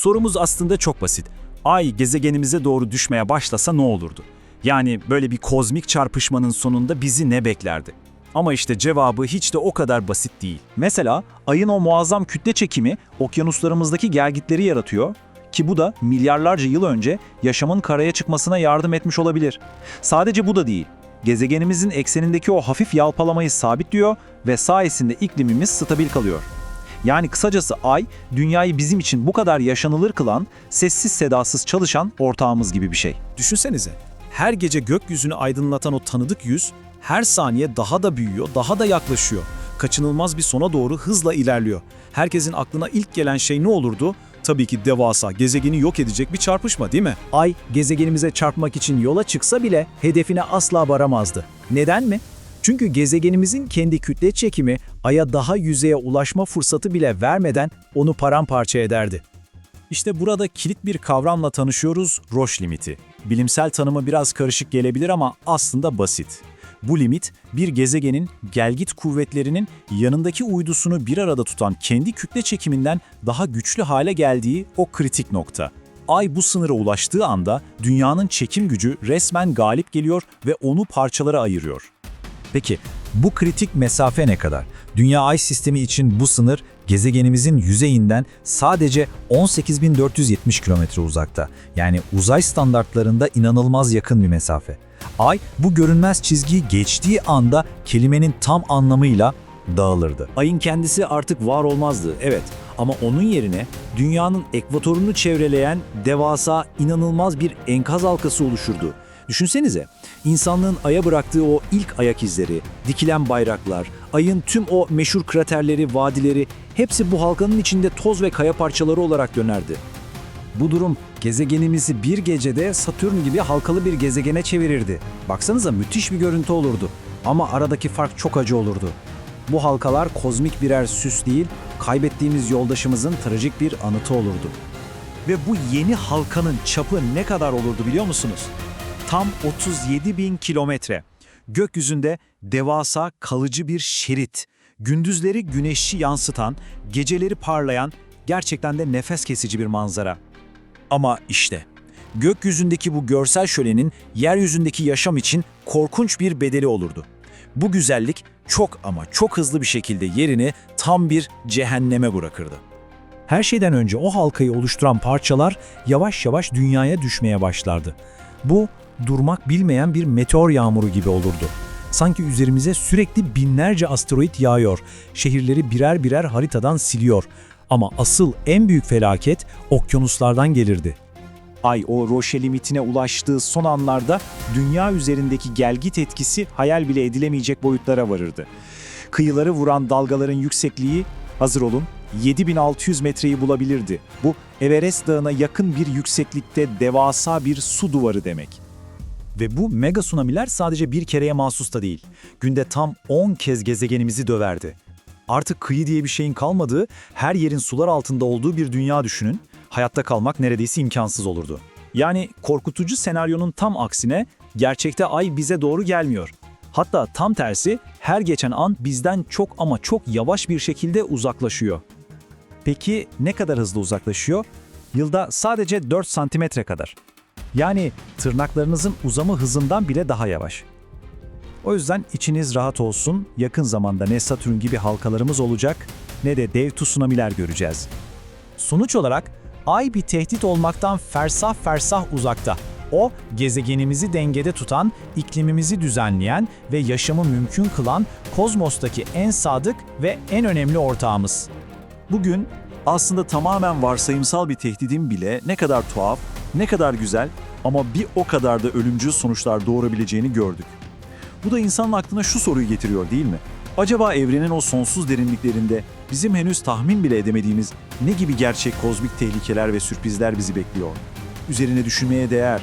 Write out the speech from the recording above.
Sorumuz aslında çok basit. Ay gezegenimize doğru düşmeye başlasa ne olurdu? Yani böyle bir kozmik çarpışmanın sonunda bizi ne beklerdi? Ama işte cevabı hiç de o kadar basit değil. Mesela ayın o muazzam kütle çekimi okyanuslarımızdaki gelgitleri yaratıyor ki bu da milyarlarca yıl önce yaşamın karaya çıkmasına yardım etmiş olabilir. Sadece bu da değil. Gezegenimizin eksenindeki o hafif yalpalamayı sabitliyor ve sayesinde iklimimiz stabil kalıyor. Yani kısacası ay, dünyayı bizim için bu kadar yaşanılır kılan, sessiz sedasız çalışan ortağımız gibi bir şey. Düşünsenize, her gece gökyüzünü aydınlatan o tanıdık yüz, her saniye daha da büyüyor, daha da yaklaşıyor. Kaçınılmaz bir sona doğru hızla ilerliyor. Herkesin aklına ilk gelen şey ne olurdu? Tabii ki devasa, gezegeni yok edecek bir çarpışma değil mi? Ay gezegenimize çarpmak için yola çıksa bile hedefine asla varamazdı. Neden mi? Çünkü gezegenimizin kendi kütle çekimi Ay'a daha yüzeye ulaşma fırsatı bile vermeden onu paramparça ederdi. İşte burada kilit bir kavramla tanışıyoruz, Roche limiti. Bilimsel tanımı biraz karışık gelebilir ama aslında basit. Bu limit, bir gezegenin gelgit kuvvetlerinin yanındaki uydusunu bir arada tutan kendi kütle çekiminden daha güçlü hale geldiği o kritik nokta. Ay bu sınıra ulaştığı anda dünyanın çekim gücü resmen galip geliyor ve onu parçalara ayırıyor. Peki bu kritik mesafe ne kadar? Dünya Ay sistemi için bu sınır gezegenimizin yüzeyinden sadece 18.470 kilometre uzakta. Yani uzay standartlarında inanılmaz yakın bir mesafe. Ay bu görünmez çizgiyi geçtiği anda kelimenin tam anlamıyla dağılırdı. Ayın kendisi artık var olmazdı, evet. Ama onun yerine dünyanın ekvatorunu çevreleyen devasa, inanılmaz bir enkaz halkası oluşurdu. Düşünsenize, insanlığın Ay'a bıraktığı o ilk ayak izleri, dikilen bayraklar, Ay'ın tüm o meşhur kraterleri, vadileri hepsi bu halkanın içinde toz ve kaya parçaları olarak dönerdi. Bu durum gezegenimizi bir gecede Satürn gibi halkalı bir gezegene çevirirdi. Baksanıza müthiş bir görüntü olurdu. Ama aradaki fark çok acı olurdu. Bu halkalar kozmik birer süs değil, kaybettiğimiz yoldaşımızın trajik bir anıtı olurdu. Ve bu yeni halkanın çapı ne kadar olurdu biliyor musunuz? Tam 37 bin kilometre. Gökyüzünde devasa kalıcı bir şerit. Gündüzleri güneşi yansıtan, geceleri parlayan gerçekten de nefes kesici bir manzara. Ama işte, gökyüzündeki bu görsel şölenin yeryüzündeki yaşam için korkunç bir bedeli olurdu. Bu güzellik çok ama çok hızlı bir şekilde yerini tam bir cehenneme bırakırdı. Her şeyden önce o halkayı oluşturan parçalar yavaş yavaş dünyaya düşmeye başlardı. Bu durmak bilmeyen bir meteor yağmuru gibi olurdu. Sanki üzerimize sürekli binlerce asteroid yağıyor, şehirleri birer birer haritadan siliyor. Ama asıl en büyük felaket okyanuslardan gelirdi. Ay o Roche limitine ulaştığı son anlarda dünya üzerindeki gelgit etkisi hayal bile edilemeyecek boyutlara varırdı. Kıyıları vuran dalgaların yüksekliği, hazır olun, 7600 metreyi bulabilirdi. Bu Everest Dağı'na yakın bir yükseklikte devasa bir su duvarı demek. Ve bu mega tsunamiler sadece bir kereye mahsus da değil. Günde tam 10 kez gezegenimizi döverdi. Artık kıyı diye bir şeyin kalmadığı, her yerin sular altında olduğu bir dünya düşünün. Hayatta kalmak neredeyse imkansız olurdu. Yani korkutucu senaryonun tam aksine gerçekte ay bize doğru gelmiyor. Hatta tam tersi her geçen an bizden çok ama çok yavaş bir şekilde uzaklaşıyor. Peki ne kadar hızlı uzaklaşıyor? Yılda sadece 4 santimetre kadar. Yani tırnaklarınızın uzamı hızından bile daha yavaş. O yüzden içiniz rahat olsun, yakın zamanda ne Satürn gibi halkalarımız olacak ne de dev tsunamiler göreceğiz. Sonuç olarak Ay bir tehdit olmaktan fersah fersah uzakta. O, gezegenimizi dengede tutan, iklimimizi düzenleyen ve yaşamı mümkün kılan kozmostaki en sadık ve en önemli ortağımız. Bugün aslında tamamen varsayımsal bir tehdidin bile ne kadar tuhaf, ne kadar güzel ama bir o kadar da ölümcül sonuçlar doğurabileceğini gördük. Bu da insanın aklına şu soruyu getiriyor değil mi? Acaba evrenin o sonsuz derinliklerinde bizim henüz tahmin bile edemediğimiz ne gibi gerçek kozmik tehlikeler ve sürprizler bizi bekliyor? Üzerine düşünmeye değer,